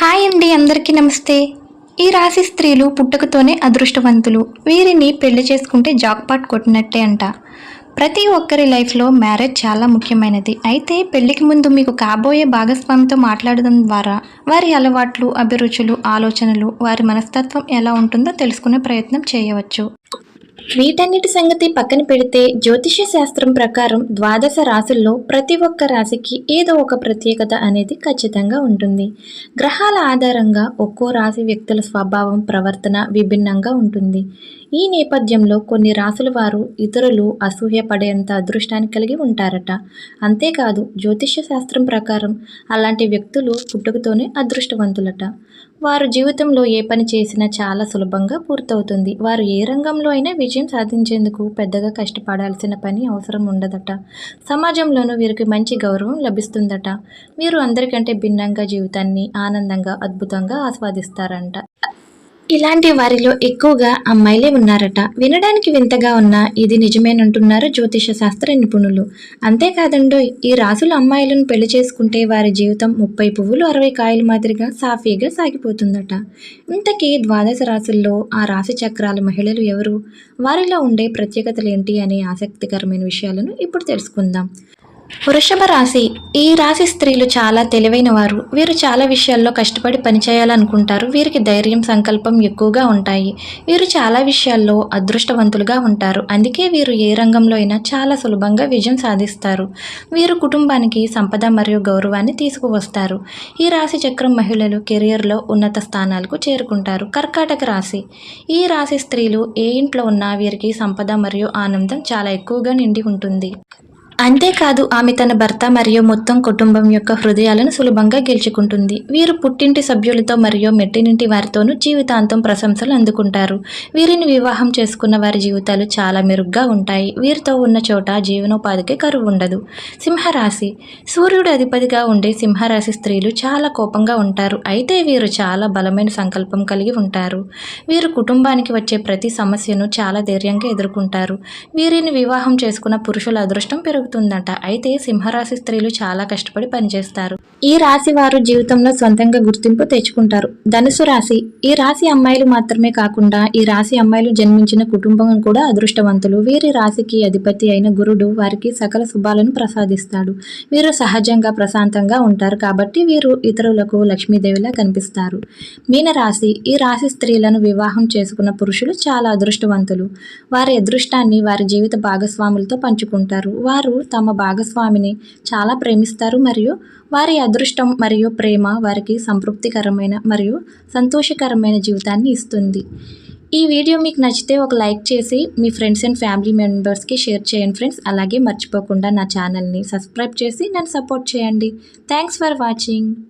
Hi అండి అందరికీ నమస్తే. ఈ రాశి స్త్రీలు పుట్టుకతోనే అదృష్టవంతులు. వీరిని పెళ్ళి చేసుకుంటే జాక్పాట్ కొట్టినట్టే అంట. ప్రతి ఒక్కరి లైఫ్లో మ్యారేజ్ చాలా ముఖ్యమైనది. అయితే పెళ్ళికి ముందు మీకు కాబోయే భాగస్వామితో మాట్లాడడం ద్వారా వారి అలవాట్లు అభిరుచులు ఆలోచనలు వారి మనస్తత్వం ఎలా ఉంటుందో తెలుసుకునే ప్రయత్నం చేయవచ్చు. వీటన్నిటి సంగతి పక్కన పెడితే జ్యోతిష్య శాస్త్రం ప్రకారం ద్వాదశ రాశుల్లో ప్రతి ఒక్క రాశికి ఏదో ఒక ప్రత్యేకత అనేది ఖచ్చితంగా ఉంటుంది. గ్రహాల ఆధారంగా ఒక్కో రాశి వ్యక్తుల స్వభావం ప్రవర్తన విభిన్నంగా ఉంటుంది. ఈ నేపథ్యంలో కొన్ని రాసుల వారు ఇతరులు అసూయపడేంత అదృష్టాన్ని కలిగి ఉంటారట. అంతేకాదు జ్యోతిష్య శాస్త్రం ప్రకారం అలాంటి వ్యక్తులు పుట్టుకతోనే అదృష్టవంతులట. వారు జీవితంలో ఏ పని చేసినా చాలా సులభంగా పూర్తవుతుంది. వారు ఏ రంగంలో అయినా విజయం సాధించేందుకు పెద్దగా కష్టపడాల్సిన పని అవసరం ఉండదట. సమాజంలోనూ వీరికి మంచి గౌరవం లభిస్తుందట. వీరు అందరికంటే భిన్నంగా జీవితాన్ని ఆనందంగా అద్భుతంగా ఆస్వాదిస్తారంట. ఇలాంటి వారిలో ఎక్కువగా అమ్మాయిలే ఉన్నారట. వినడానికి వింతగా ఉన్న ఇది నిజమేనంటున్నారు జ్యోతిష శాస్త్ర నిపుణులు. అంతేకాదండో ఈ రాసుల అమ్మాయిలను పెళ్ళి చేసుకుంటే వారి జీవితం ముప్పై పువ్వులు అరవై కాయల మాదిరిగా సాఫీగా సాగిపోతుందట. ఇంతకీ ద్వాదశ రాసుల్లో ఆ రాశి చక్రాల మహిళలు ఎవరు? వారిలో ఉండే ప్రత్యేకతలు ఏంటి అనే ఆసక్తికరమైన విషయాలను ఇప్పుడు తెలుసుకుందాం. వృషభ రాశి. ఈ రాశి స్త్రీలు చాలా తెలివైన వారు వీరు చాలా విషయాల్లో కష్టపడి పనిచేయాలనుకుంటారు. వీరికి ధైర్యం సంకల్పం ఎక్కువగా ఉంటాయి. వీరు చాలా విషయాల్లో అదృష్టవంతులుగా ఉంటారు. అందుకే వీరు ఏ రంగంలో అయినా చాలా సులభంగా విజయం సాధిస్తారు. వీరు కుటుంబానికి సంపద మరియు గౌరవాన్ని తీసుకువస్తారు. ఈ రాశి చక్రం మహిళలు కెరియర్లో ఉన్నత స్థానాలకు చేరుకుంటారు. కర్కాటక రాశి. ఈ రాశి స్త్రీలు ఏ ఇంట్లో ఉన్నా వీరికి సంపద మరియు ఆనందం చాలా ఎక్కువగా నిండి ఉంటుంది. అంతేకాదు ఆమె తన భర్త మరియు మొత్తం కుటుంబం యొక్క హృదయాలను సులభంగా గెలుచుకుంటుంది. వీరు పుట్టింటి సభ్యులతో మరియు మెట్టినింటి వారితోనూ జీవితాంతం ప్రశంసలు అందుకుంటారు. వీరిని వివాహం చేసుకున్న వారి జీవితాలు చాలా మెరుగ్గా ఉంటాయి. వీరితో ఉన్న చోట జీవనోపాధికి కరువు ఉండదు. సింహరాశి. సూర్యుడు అధిపతిగా ఉండే సింహరాశి స్త్రీలు చాలా కోపంగా ఉంటారు. అయితే వీరు చాలా బలమైన సంకల్పం కలిగి ఉంటారు. వీరు కుటుంబానికి వచ్చే ప్రతి సమస్యను చాలా ధైర్యంగా ఎదుర్కొంటారు. వీరిని వివాహం చేసుకున్న పురుషుల అదృష్టం పెరుగుతుంది. పడుతుందట అయితే సింహరాశి స్త్రీలు చాలా కష్టపడి పనిచేస్తారు. ఈ రాశి వారు జీవితంలో సొంతంగా గుర్తింపు తెచ్చుకుంటారు. ధనుసు రాశి. ఈ రాశి అమ్మాయిలు మాత్రమే కాకుండా ఈ రాశి అమ్మాయిలు జన్మించిన కుటుంబం కూడా అదృష్టవంతులు. వీరి రాశికి అధిపతి అయిన గురుడు వారికి సకల శుభాలను ప్రసాదిస్తాడు. వీరు సహజంగా ప్రశాంతంగా ఉంటారు కాబట్టి వీరు ఇతరులకు లక్ష్మీదేవిలా కనిపిస్తారు. మీనరాశి. ఈ రాశి స్త్రీలను వివాహం చేసుకున్న పురుషులు చాలా అదృష్టవంతులు. వారి అదృష్టాన్ని వారి జీవిత భాగస్వాములతో పంచుకుంటారు. వారు తమ భాగస్వామిని చాలా ప్రేమిస్తారు మరియు వారి అదృష్టం మరియు ప్రేమ వారికి సంతృప్తికరమైన మరియు సంతోషకరమైన జీవితాన్ని ఇస్తుంది. ఈ వీడియో మీకు నచ్చితే ఒక లైక్ చేసి మీ ఫ్రెండ్స్ అండ్ ఫ్యామిలీ మెంబర్స్కి షేర్ చేయండి ఫ్రెండ్స్. అలాగే మర్చిపోకుండా నా ఛానల్ని సబ్స్క్రైబ్ చేసి నన్ను సపోర్ట్ చేయండి. Thanks for watching.